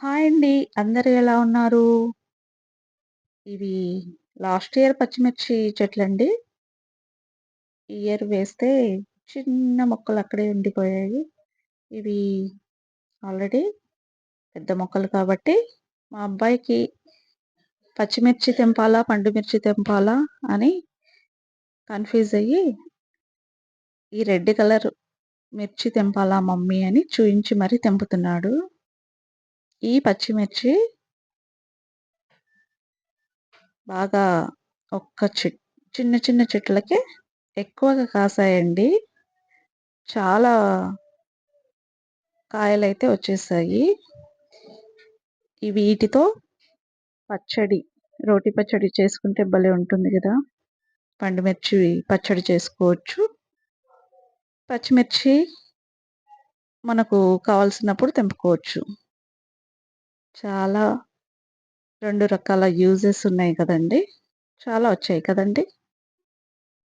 Hi అండి. అందరు ఎలా ఉన్నారు? ఇవి లాస్ట్ ఇయర్ పచ్చిమిర్చి చెట్లండి. ఈ ఇయర్ వేస్తే చిన్న మొక్కలు అక్కడే ఉండిపోయాయి. ఇవి ఆల్రెడీ పెద్ద మొక్కలు కాబట్టి మా అబ్బాయికి పచ్చిమిర్చి తెంపాలా? పండు మిర్చి తెంపాలా? అని కన్‌ఫ్యూజ్ అయ్యి ఈ రెడ్ కలర్ మిర్చి తెంపాలా మమ్మీ అని చూయించి మరీ తెంపుతున్నాడు. ఈ పచ్చిమిర్చి బాగా ఒక్క చిన్న చిన్న చెట్లకే ఎక్కువగా కాసాయండి. చాలా కాయలైతే వచ్చేసాయి. ఈ వీటితో పచ్చడి, రోటి పచ్చడి చేసుకుంటే భలే ఉంటుంది కదా పండుమిర్చి పచ్చడి చేసుకోవచ్చు. పచ్చిమిర్చి మనకు కావాల్సినప్పుడు తెంపుకోవచ్చు. చాలా రెండు రకాల యూజెస్ ఉన్నాయి కదండి. చాలా వచ్చాయి కదండి.